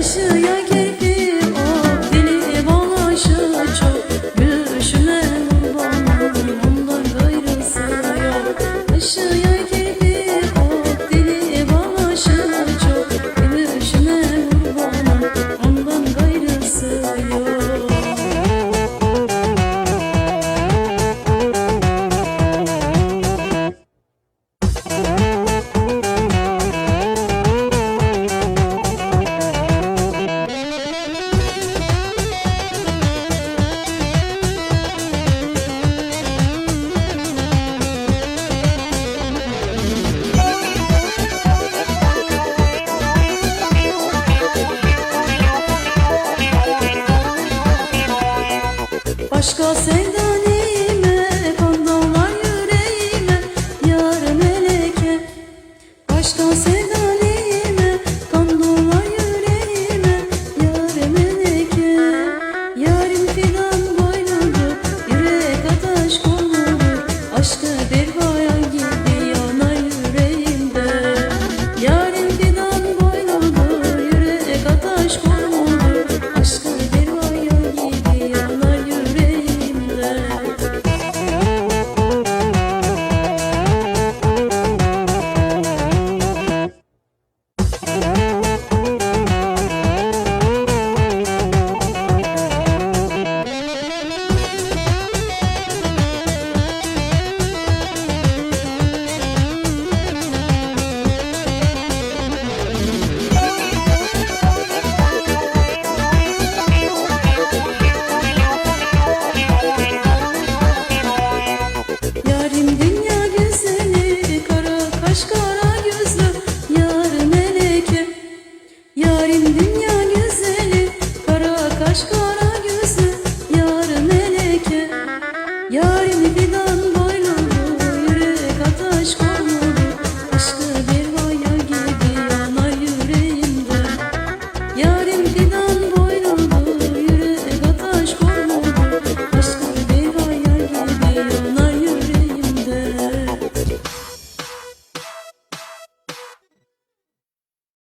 Karşıya girdi o deli balaşı çok Gülüşüne kurban ondan gayrısı yok Karşıya başka sen